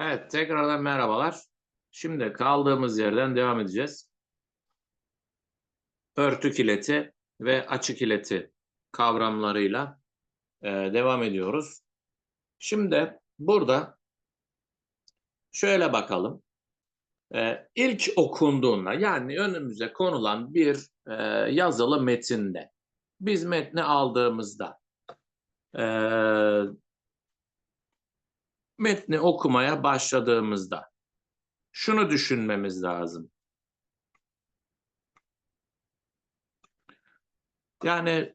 Evet, tekrardan merhabalar. Şimdi kaldığımız yerden devam edeceğiz. Örtük ileti ve açık ileti kavramlarıyla e, devam ediyoruz. Şimdi burada şöyle bakalım. E, ilk okunduğunda yani önümüze konulan bir e, yazılı metinde biz metni aldığımızda e, metni okumaya başladığımızda şunu düşünmemiz lazım. Yani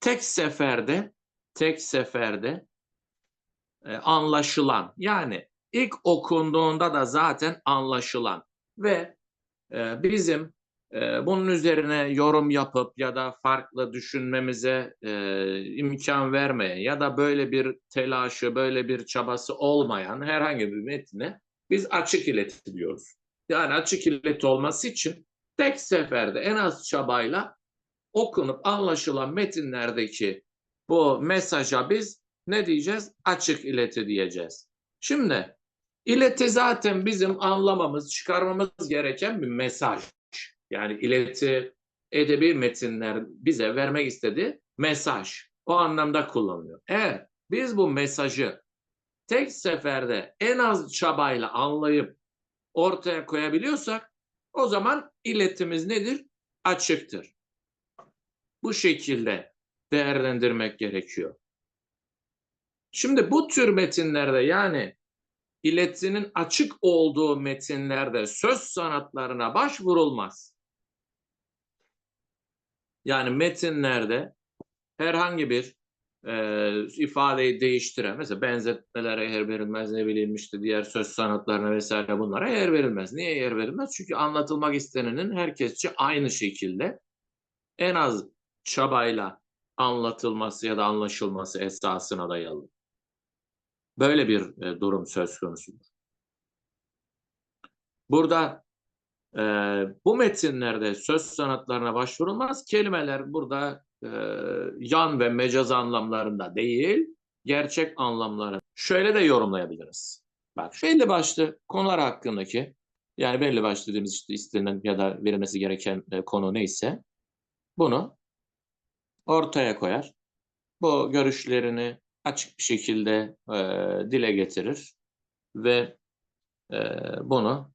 tek seferde tek seferde e, anlaşılan yani ilk okunduğunda da zaten anlaşılan ve e, bizim bunun üzerine yorum yapıp ya da farklı düşünmemize e, imkan vermeyen ya da böyle bir telaşı, böyle bir çabası olmayan herhangi bir metne biz açık ileti diyoruz. Yani açık ileti olması için tek seferde en az çabayla okunup anlaşılan metinlerdeki bu mesaja biz ne diyeceğiz? Açık ileti diyeceğiz. Şimdi ileti zaten bizim anlamamız, çıkarmamız gereken bir mesaj. Yani ileti edebi metinler bize vermek istediği mesaj. O anlamda kullanılıyor. Eğer biz bu mesajı tek seferde en az çabayla anlayıp ortaya koyabiliyorsak o zaman iletimiz nedir? Açıktır. Bu şekilde değerlendirmek gerekiyor. Şimdi bu tür metinlerde yani iletinin açık olduğu metinlerde söz sanatlarına başvurulmaz. Yani metinlerde herhangi bir e, ifadeyi değiştiren, mesela benzetmelere yer verilmez, ne bileyim işte diğer söz sanatlarına vesaire bunlara yer verilmez. Niye yer verilmez? Çünkü anlatılmak istenenin herkesçe aynı şekilde en az çabayla anlatılması ya da anlaşılması esasına dayalı. Böyle bir e, durum söz konusudur. Burada e, bu metinlerde söz sanatlarına başvurulmaz. Kelimeler burada e, yan ve mecaz anlamlarında değil, gerçek anlamları. Şöyle de yorumlayabiliriz. Bak belli başlı konular hakkındaki yani belli başlı dediğimiz işte istenen ya da verilmesi gereken e, konu neyse bunu ortaya koyar. Bu görüşlerini açık bir şekilde e, dile getirir ve e, bunu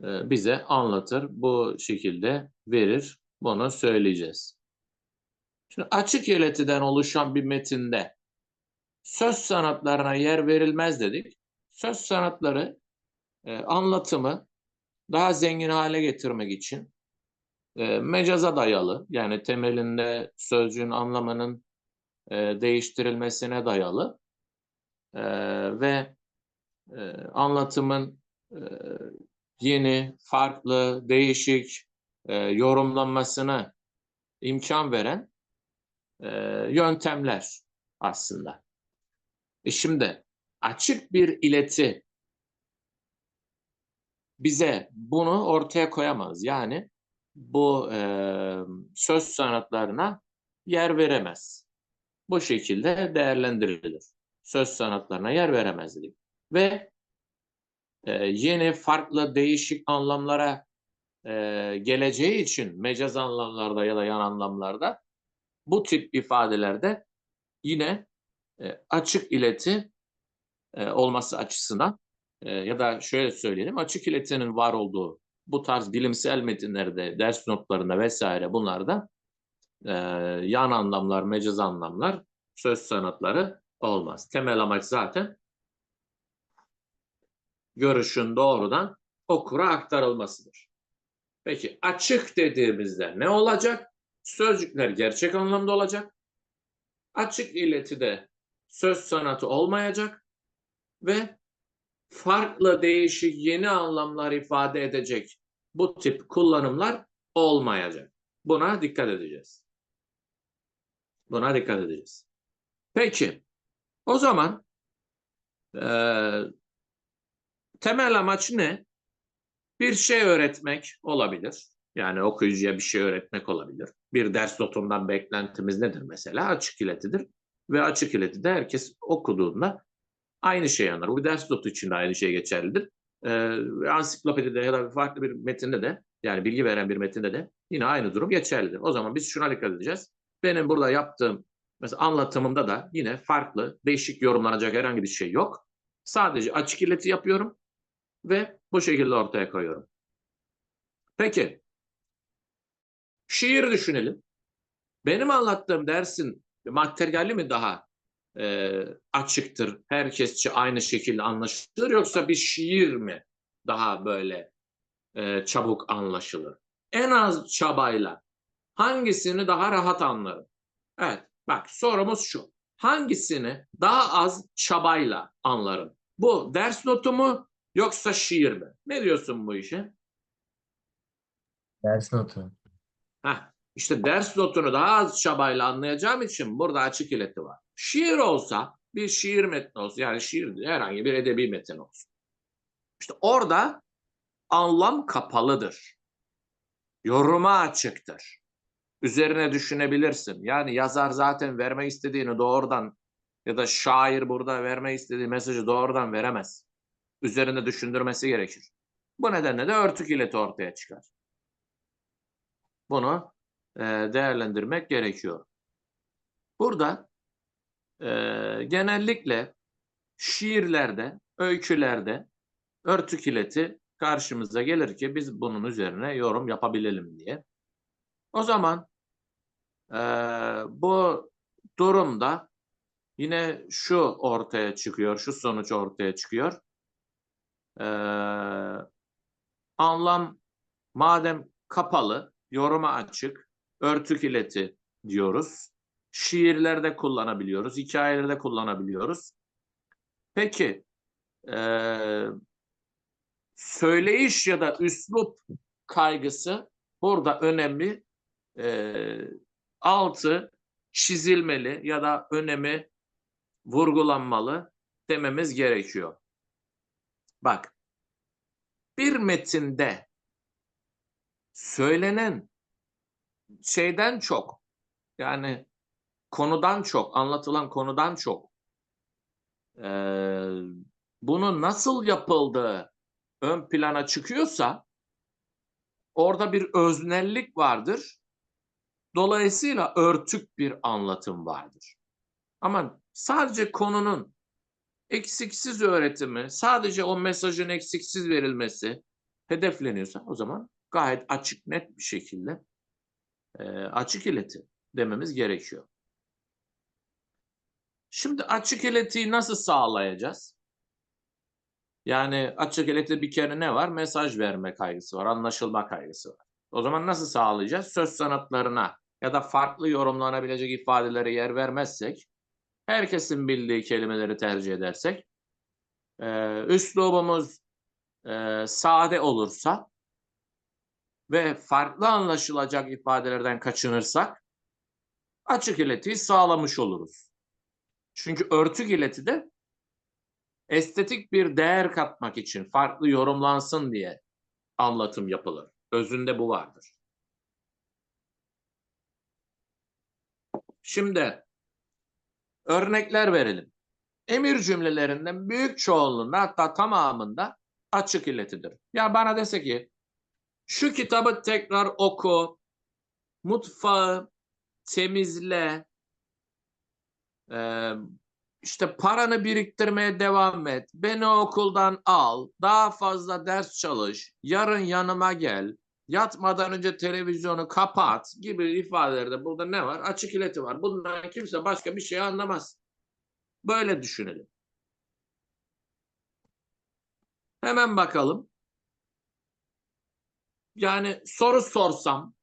bize anlatır. Bu şekilde verir. Bunu söyleyeceğiz. Şimdi açık iletiden oluşan bir metinde söz sanatlarına yer verilmez dedik. Söz sanatları e, anlatımı daha zengin hale getirmek için e, mecaza dayalı yani temelinde sözcüğün anlamının e, değiştirilmesine dayalı ve anlatımın yeni, farklı, değişik e, yorumlanmasına imkan veren e, yöntemler aslında. E şimdi açık bir ileti bize bunu ortaya koyamaz. Yani bu e, söz sanatlarına yer veremez bu şekilde değerlendirilir. Söz sanatlarına yer veremez dedik. Ve e, yeni farklı değişik anlamlara e, geleceği için mecaz anlamlarda ya da yan anlamlarda bu tip ifadelerde yine e, açık ileti e, olması açısından e, ya da şöyle söyleyelim açık iletinin var olduğu bu tarz bilimsel metinlerde, ders notlarında vesaire bunlarda e, yan anlamlar, mecaz anlamlar, söz sanatları olmaz. Temel amaç zaten görüşün doğrudan okura aktarılmasıdır. Peki açık dediğimizde ne olacak? Sözcükler gerçek anlamda olacak. Açık iletide söz sanatı olmayacak ve farklı değişik yeni anlamlar ifade edecek bu tip kullanımlar olmayacak. Buna dikkat edeceğiz. Buna dikkat edeceğiz. Peki, o zaman e, temel amaç ne? Bir şey öğretmek olabilir. Yani okuyucuya bir şey öğretmek olabilir. Bir ders notundan beklentimiz nedir mesela? Açık iletidir. Ve açık iletide herkes okuduğunda aynı şey anlar. Bu ders notu için de aynı şey geçerlidir. Ee, ansiklopedide ya da farklı bir metinde de yani bilgi veren bir metinde de yine aynı durum geçerlidir. O zaman biz şuna dikkat edeceğiz. Benim burada yaptığım mesela anlatımımda da yine farklı, değişik yorumlanacak herhangi bir şey yok. Sadece açık ileti yapıyorum ve bu şekilde ortaya koyuyorum. Peki, şiir düşünelim. Benim anlattığım dersin materyali mi daha e, açıktır, herkesçe aynı şekilde anlaşılır yoksa bir şiir mi daha böyle e, çabuk anlaşılır? En az çabayla hangisini daha rahat anlarım? Evet, bak sorumuz şu. Hangisini daha az çabayla anlarım? Bu ders notu mu yoksa şiir mi? Ne diyorsun bu işe? Ders notu. Heh, işte ders notunu daha az çabayla anlayacağım için burada açık ileti var. Şiir olsa, bir şiir metni olsun, yani şiir herhangi bir edebi metin olsun. İşte orada anlam kapalıdır. Yoruma açıktır. Üzerine düşünebilirsin. Yani yazar zaten vermek istediğini doğrudan ya da şair burada vermek istediği mesajı doğrudan veremez. Üzerine düşündürmesi gerekir. Bu nedenle de örtük ileti ortaya çıkar. Bunu e, değerlendirmek gerekiyor. Burada e, genellikle şiirlerde, öykülerde örtük ileti karşımıza gelir ki biz bunun üzerine yorum yapabilelim diye. O zaman e, bu durumda yine şu ortaya çıkıyor, şu sonuç ortaya çıkıyor. E, anlam madem kapalı, yoruma açık, örtük ileti diyoruz. Şiirlerde kullanabiliyoruz, hikayelerde kullanabiliyoruz. Peki, e, söyleyiş ya da üslup kaygısı burada önemli. E, altı çizilmeli ya da önemi vurgulanmalı dememiz gerekiyor. Bak, bir metinde söylenen şeyden çok yani konudan çok anlatılan konudan çok e, bunun nasıl yapıldığı ön plana çıkıyorsa orada bir öznellik vardır. Dolayısıyla örtük bir anlatım vardır. Ama sadece konunun eksiksiz öğretimi, sadece o mesajın eksiksiz verilmesi hedefleniyorsa o zaman gayet açık net bir şekilde e, açık ileti dememiz gerekiyor. Şimdi açık iletiyi nasıl sağlayacağız? Yani açık ileti bir kere ne var? Mesaj verme kaygısı var, anlaşılma kaygısı var. O zaman nasıl sağlayacağız? Söz sanatlarına ya da farklı yorumlanabilecek ifadelere yer vermezsek, herkesin bildiği kelimeleri tercih edersek, e, üslubumuz e, sade olursa ve farklı anlaşılacak ifadelerden kaçınırsak açık iletiyi sağlamış oluruz. Çünkü örtük ileti de estetik bir değer katmak için farklı yorumlansın diye anlatım yapılır. Özünde bu vardır. Şimdi örnekler verelim. Emir cümlelerinden büyük çoğunluğunda hatta tamamında açık iletidir. Ya bana dese ki şu kitabı tekrar oku, mutfağı temizle, işte paranı biriktirmeye devam et, beni okuldan al, daha fazla ders çalış, yarın yanıma gel, yatmadan önce televizyonu kapat gibi ifadelerde burada ne var? Açık ileti var. Bundan kimse başka bir şey anlamaz. Böyle düşünelim. Hemen bakalım. Yani soru sorsam,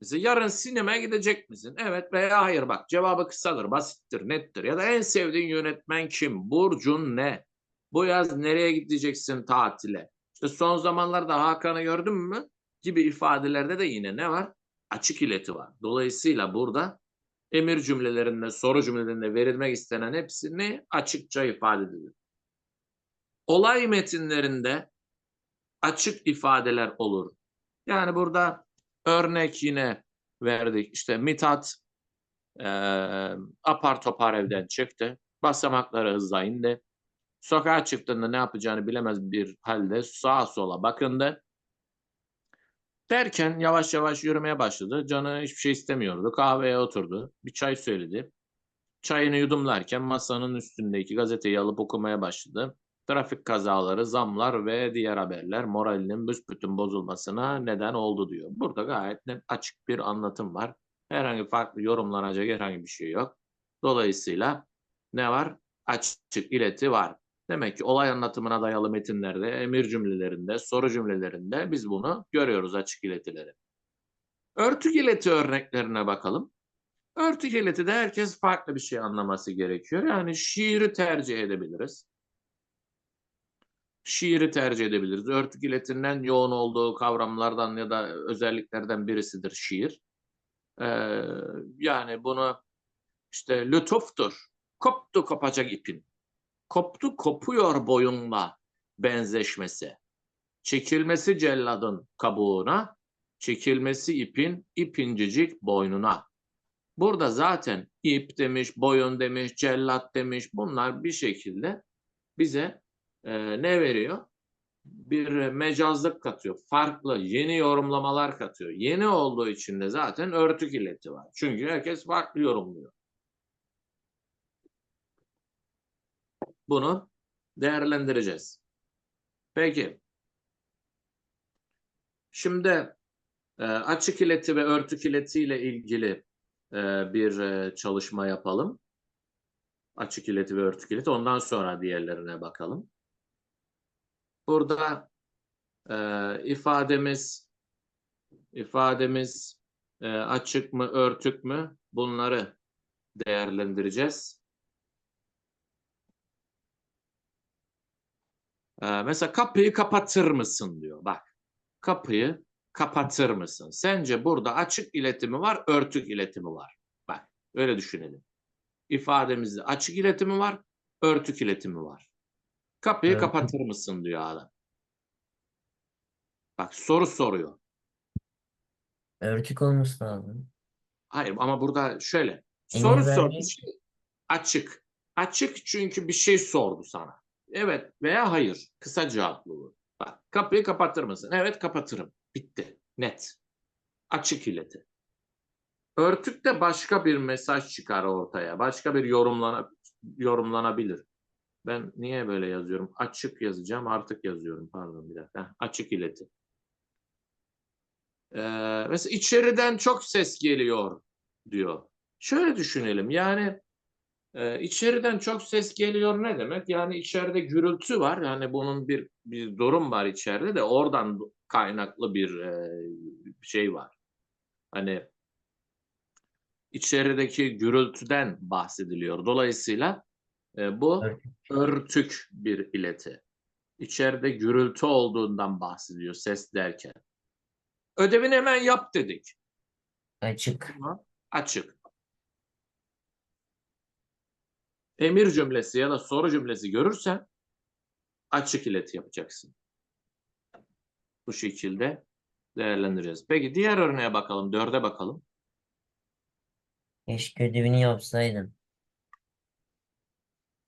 mesela yarın sinemaya gidecek misin? Evet veya hayır bak cevabı kısadır, basittir, nettir. Ya da en sevdiğin yönetmen kim? Burcun ne? Bu yaz nereye gideceksin tatile? İşte son zamanlarda Hakan'ı gördün mü? Gibi ifadelerde de yine ne var? Açık ileti var. Dolayısıyla burada emir cümlelerinde, soru cümlelerinde verilmek istenen hepsini açıkça ifade edilir. Olay metinlerinde açık ifadeler olur. Yani burada örnek yine verdik. İşte Mithat e, apar topar evden çıktı. Basamakları hızla indi. Sokağa çıktığında ne yapacağını bilemez bir halde sağa sola bakındı. Derken yavaş yavaş yürümeye başladı. Canı hiçbir şey istemiyordu. Kahveye oturdu. Bir çay söyledi. Çayını yudumlarken masanın üstündeki gazeteyi alıp okumaya başladı. Trafik kazaları, zamlar ve diğer haberler moralinin büsbütün bozulmasına neden oldu diyor. Burada gayet net açık bir anlatım var. Herhangi farklı yorumlanacak herhangi bir şey yok. Dolayısıyla ne var? Açık ileti var. Demek ki olay anlatımına dayalı metinlerde, emir cümlelerinde, soru cümlelerinde biz bunu görüyoruz açık iletileri. Örtük ileti örneklerine bakalım. Örtük ileti de herkes farklı bir şey anlaması gerekiyor. Yani şiiri tercih edebiliriz. Şiiri tercih edebiliriz. Örtük iletinden yoğun olduğu kavramlardan ya da özelliklerden birisidir şiir. Ee, yani bunu işte lütuftur. Koptu kopacak ipin. Koptu kopuyor boyunla benzeşmesi. Çekilmesi celladın kabuğuna, çekilmesi ipin ipincicik boynuna. Burada zaten ip demiş, boyun demiş, cellat demiş bunlar bir şekilde bize e, ne veriyor? Bir mecazlık katıyor. Farklı, yeni yorumlamalar katıyor. Yeni olduğu için de zaten örtük ileti var. Çünkü herkes farklı yorumluyor. Bunu değerlendireceğiz. Peki. Şimdi e, açık ileti ve örtük ileti ile ilgili e, bir e, çalışma yapalım. Açık ileti ve örtük ileti. Ondan sonra diğerlerine bakalım. Burada ifademiz ifademiz açık mı, örtük mü? Bunları değerlendireceğiz. Ee, mesela kapıyı kapatır mısın diyor. Bak kapıyı kapatır mısın? Sence burada açık iletimi var, örtük iletimi var. Bak öyle düşünelim. İfademizde açık iletimi var, örtük iletimi var. Kapıyı Evet. kapatır mısın diyor adam. Bak soru soruyor. Örtük olması lazım. Hayır ama burada şöyle. Soru sordu. şey, Açık. Açık çünkü bir şey sordu sana. Evet veya hayır. Kısa cevaplı bu. Bak kapıyı kapatır mısın? Evet kapatırım. Bitti. Net. Açık ileti. Örtük de başka bir mesaj çıkar ortaya. Başka bir yorumlana, yorumlanabilir. Ben niye böyle yazıyorum? Açık yazacağım. Artık yazıyorum. Pardon bir dakika. Açık ileti. Ee, mesela içeriden çok ses geliyor diyor. Şöyle düşünelim. Yani e, içeriden çok ses geliyor ne demek? Yani içeride gürültü var. Yani bunun bir bir durum var içeride de oradan kaynaklı bir e, şey var. Hani içerideki gürültüden bahsediliyor. Dolayısıyla e, bu Örtük. bir ileti. İçeride gürültü olduğundan bahsediyor ses derken. Ödevini hemen yap dedik. Açık. Açık. Emir cümlesi ya da soru cümlesi görürsen açık ileti yapacaksın. Bu şekilde değerlendireceğiz. Peki diğer örneğe bakalım. Dörde bakalım. Keşke ödevini yapsaydım.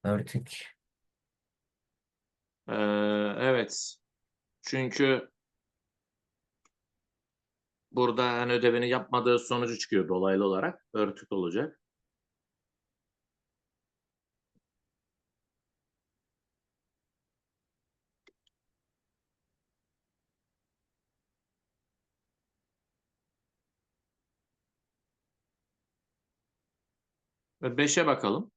Örtük. Ee, evet. Çünkü burada hani ödevini yapmadığı sonucu çıkıyor dolaylı olarak. Örtük olacak. Ve beşe bakalım.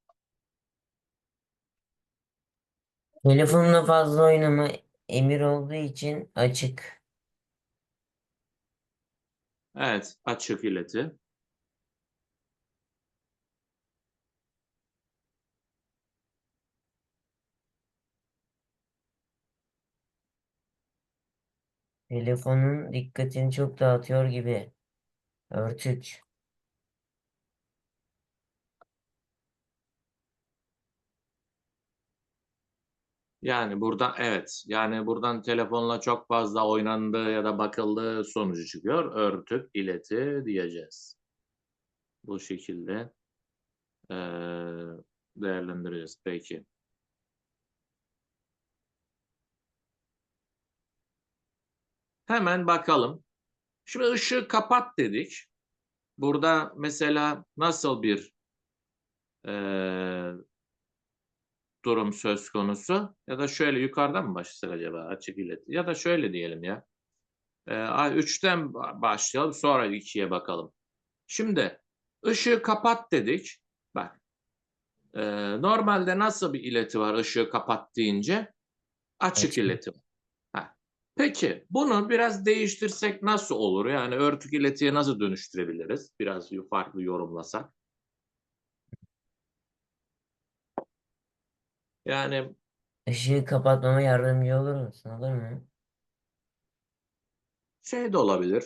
Telefonla fazla oynama emir olduğu için açık. Evet, açık ileti. Telefonun dikkatini çok dağıtıyor gibi. Örtük. Yani buradan evet. Yani buradan telefonla çok fazla oynandığı ya da bakıldığı sonucu çıkıyor. Örtük, ileti diyeceğiz. Bu şekilde ee, değerlendireceğiz. Peki. Hemen bakalım. Şimdi ışığı kapat dedik. Burada mesela nasıl bir e, durum söz konusu? Ya da şöyle yukarıdan mı başlasak acaba açık ileti? Ya da şöyle diyelim ya. Eee, a- üçten ba- başlayalım sonra ikiye bakalım. Şimdi ışığı kapat dedik. Bak. eee, normalde nasıl bir ileti var ışığı kapat deyince? Açık Açık. ileti var. Ha. Peki bunu biraz değiştirsek nasıl olur? Yani örtük iletiye nasıl dönüştürebiliriz? Biraz farklı yorumlasak. Yani Işığı kapatmama yardımcı olur musun? Olur mu? şey de olabilir.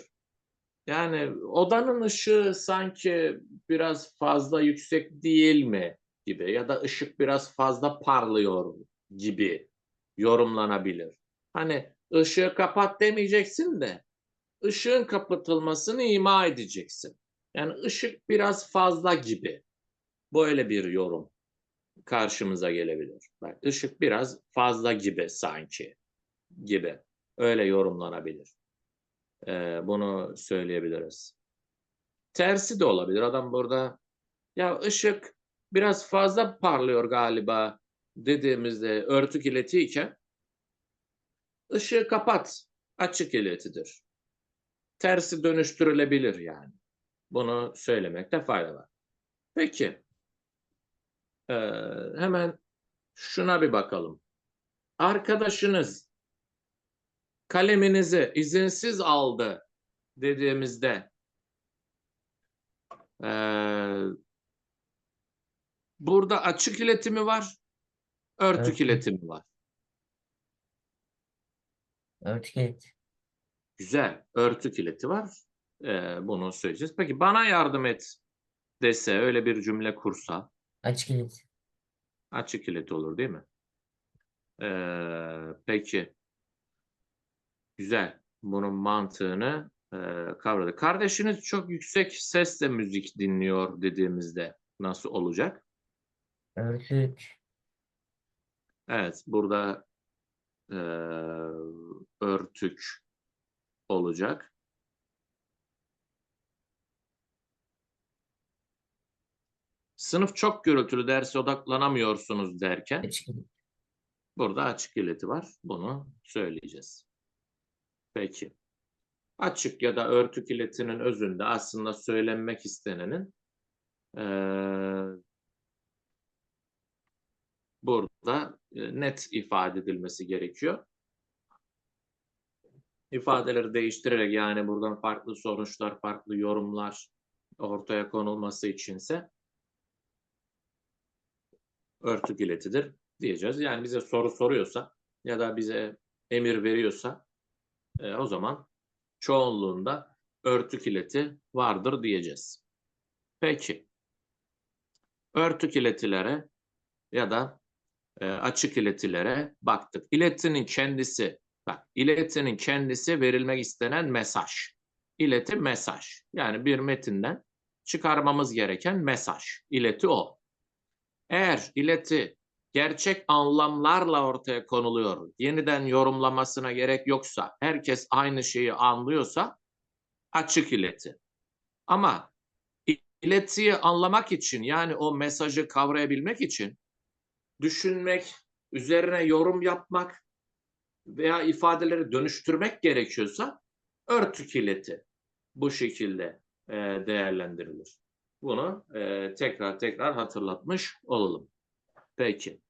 Yani odanın ışığı sanki biraz fazla yüksek değil mi gibi ya da ışık biraz fazla parlıyor gibi yorumlanabilir. Hani ışığı kapat demeyeceksin de ışığın kapatılmasını ima edeceksin. Yani ışık biraz fazla gibi. Böyle bir yorum karşımıza gelebilir. Bak ışık biraz fazla gibi sanki gibi. Öyle yorumlanabilir. Ee, bunu söyleyebiliriz. Tersi de olabilir. Adam burada ya ışık biraz fazla parlıyor galiba dediğimizde örtük iletiyken ışığı kapat açık iletidir. Tersi dönüştürülebilir yani. Bunu söylemekte fayda var. Peki. Ee, hemen şuna bir bakalım. Arkadaşınız kaleminizi izinsiz aldı dediğimizde ee, burada açık iletimi var, örtük Örtük. iletimi var. Örtük ilet. Güzel, örtük ileti var. Ee, bunu söyleyeceğiz. Peki bana yardım et dese, öyle bir cümle kursa Açık ilet. açık ileti olur değil mi? Ee, peki. Güzel. Bunun mantığını e, kavradı. Kardeşiniz çok yüksek sesle müzik dinliyor dediğimizde nasıl olacak? Örtük. Evet, burada e, örtük olacak. Sınıf çok gürültülü derse odaklanamıyorsunuz derken Açık burada açık ileti var. Bunu söyleyeceğiz. Peki. Açık ya da örtük iletinin özünde aslında söylenmek istenenin eee, burada e, net ifade edilmesi gerekiyor. İfadeleri değiştirerek yani buradan farklı sonuçlar, farklı yorumlar ortaya konulması içinse örtük iletidir diyeceğiz. Yani bize soru soruyorsa ya da bize emir veriyorsa e, o zaman çoğunluğunda örtük ileti vardır diyeceğiz. Peki. Örtük iletilere ya da e, açık iletilere baktık. İletinin kendisi, bak iletinin kendisi verilmek istenen mesaj. İleti mesaj. Yani bir metinden çıkarmamız gereken mesaj. İleti o. Eğer ileti gerçek anlamlarla ortaya konuluyor, yeniden yorumlamasına gerek yoksa, herkes aynı şeyi anlıyorsa açık ileti. Ama iletiyi anlamak için yani o mesajı kavrayabilmek için düşünmek, üzerine yorum yapmak veya ifadeleri dönüştürmek gerekiyorsa örtük ileti bu şekilde değerlendirilir. Bunu e, tekrar tekrar hatırlatmış olalım. Peki.